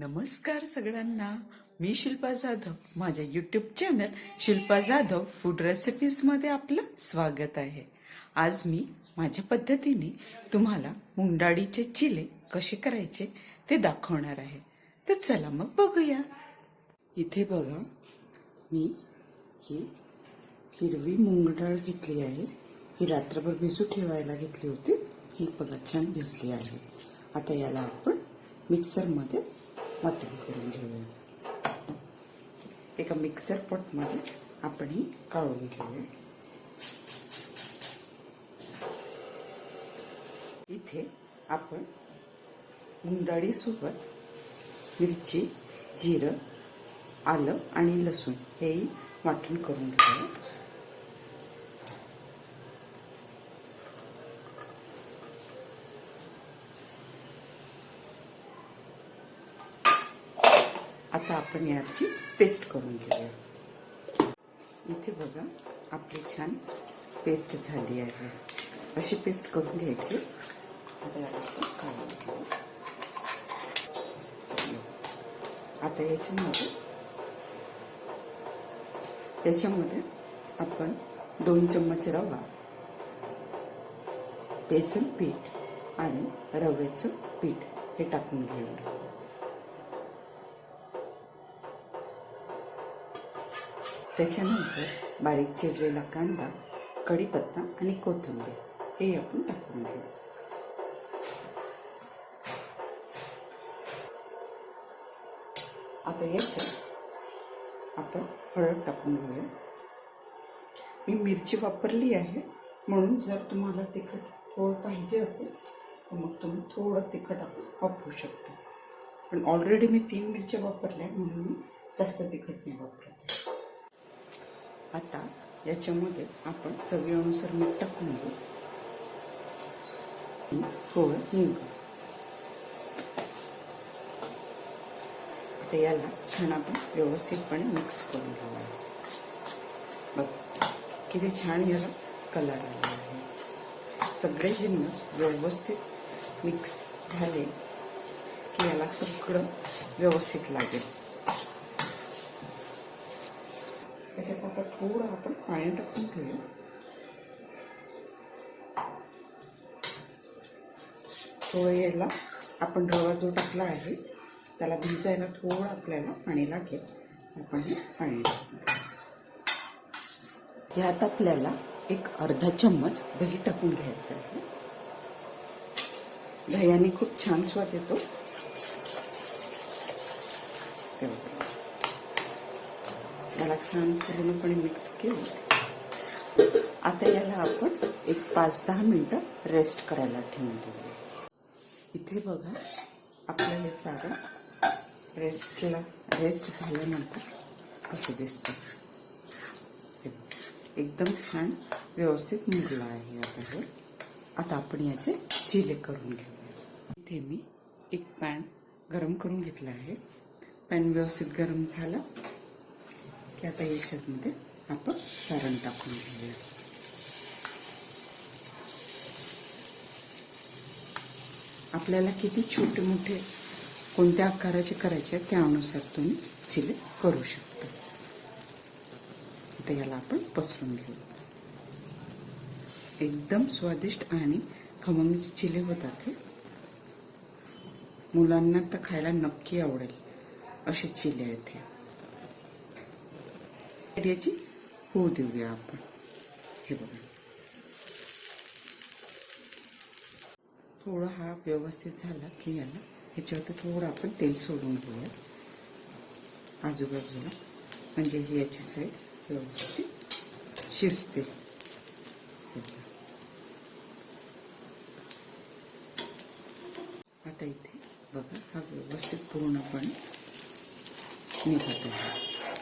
नमस्कार सगळ्यांना. मी शिल्पा जाधव. माझ्या YouTube channel Shilpa Jadhav food रेसिपीजमध्ये आपलं स्वागत आहे. आज मी माझ्या पद्धतीने तुम्हाला मुंडाळीचे चिले कसे करायचे ते दाखवणार आहे. तर चला मग बघूया. इथे बघा मी ही हिरवी मुंगडाळ घेतली आहे. ही रात्रभर भिजू ठेवायला घेतली होती. ही बघा छान भिजली आहे. आता याला आपण मिक्सरमध्ये वाटण करून घेऊया. एका मिक्सर पॉटमध्ये आपण ही काढून घेऊया. इथे आपण मुंडाळीसोबत मिरची जिरं आलं आणि लसूण हेही वाटण करून घेऊया. आता आपण याची पेस्ट करून घेऊया. इथे बघा आपली छान पेस्ट झाली आहे. अशी पेस्ट करून घ्यायची. आता याच्यामध्ये याच्यामध्ये त्याच्यामध्ये आपण दोन चम्मच रवा बेसन पीठ आणि रव्याचं पीठ हे टाकून घेऊया त्याच्यानंतर बारीक चिरलेला कांदा कढीपत्ता आणि कोथिंबीर हे आपण टाकून घेऊ. आता याच्यात आपण हळद टाकून घेऊया. मी मिरची वापरली आहे म्हणून जर तुम्हाला तिखट थोडं पाहिजे असेल तर मग तुम्ही थोडं तिखट आपण वापरू शकता. पण ऑलरेडी मी तीन मिरच्या वापरल्या म्हणून मी जास्त तिखट नाही वापरत. आता याच्यामध्ये आपण चवीनुसार मीठ टाकून घेऊ. आणि थोडं हिंग आता याला छान आपण व्यवस्थितपणे मिक्स करून घेऊया. बघ किती छान याला कलर आला आहे. सगळे जिन्नस व्यवस्थित मिक्स झाले की याला सगळं व्यवस्थित लागेल. त्याच्यात आता थोडं आपण पाणी टाकून घेऊया थोडं यायला आपण रवा जो टाकला आहे त्याला भिजायला थोडं आपल्याला पाणी लागेल आपण हे पाणी टाकूया यात आपल्याला एक अर्धा चम्मच दही टाकून घ्यायचं आहे. दह्याने खूप छान स्वाद येतो. याला छान पूर्णपणे मिक्स केलं. आता याला आपण एक पाच दहा मिनटं रेस्ट करायला ठेवून देऊया. इथे बघा आपलं हे सारं रेस्टला रेस्ट झाल्यानंतर असं दिसतं? एकदम छान व्यवस्थित निघला आहे आता हे. आता आपण याचे चिले करून घेऊया. इथे मी एक पॅन गरम करून घेतला आहे. पॅन व्यवस्थित गरम झाला. की आता याच्यामध्ये आपण सारण टाकून घेऊया. आपल्याला किती छोटे मोठे कोणत्या आकाराचे करायचे त्यानुसार तुम्ही चिले करू शकता. आता याला आपण पसरून घेऊ. एकदम स्वादिष्ट आणि खमंग चिले होतात हे. मुलांना तर खायला नक्की आवडेल असे चिले आहेत हे. याची होऊ देऊया आपण. हे बघा. थोडं हा व्यवस्थित झाला की याला ह्याच्यावरती थोडं आपण तेल सोडून घेऊया आजूबाजूला. म्हणजे ही याची साईज व्यवस्थित शिजते. आता इथे बघा हा व्यवस्थित पूर्णपणे निघत आहे.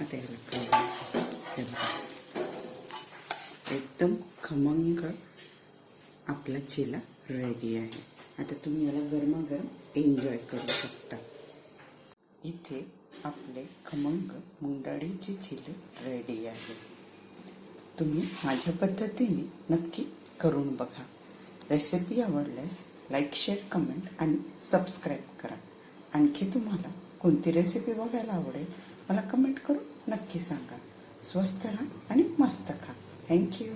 आता एकदम खमंग आपला चिला रेडी आहे. आता तुम्ही याला गरमागरम एन्जॉय करू शकता. इथे आपले खमंग मुंडाळीचे चिले रेडी आहे. तुम्ही माझ्या पद्धतीने नक्की करून बघा. रेसिपी आवडल्यास लाईक शेअर कमेंट आणि सबस्क्राईब करा. आणखी तुम्हाला कोणती रेसिपी बघायला आवडेल मला कमेंट करून नक्की सांगा. स्वस्त राहा आणि मस्त खा. थँक्यू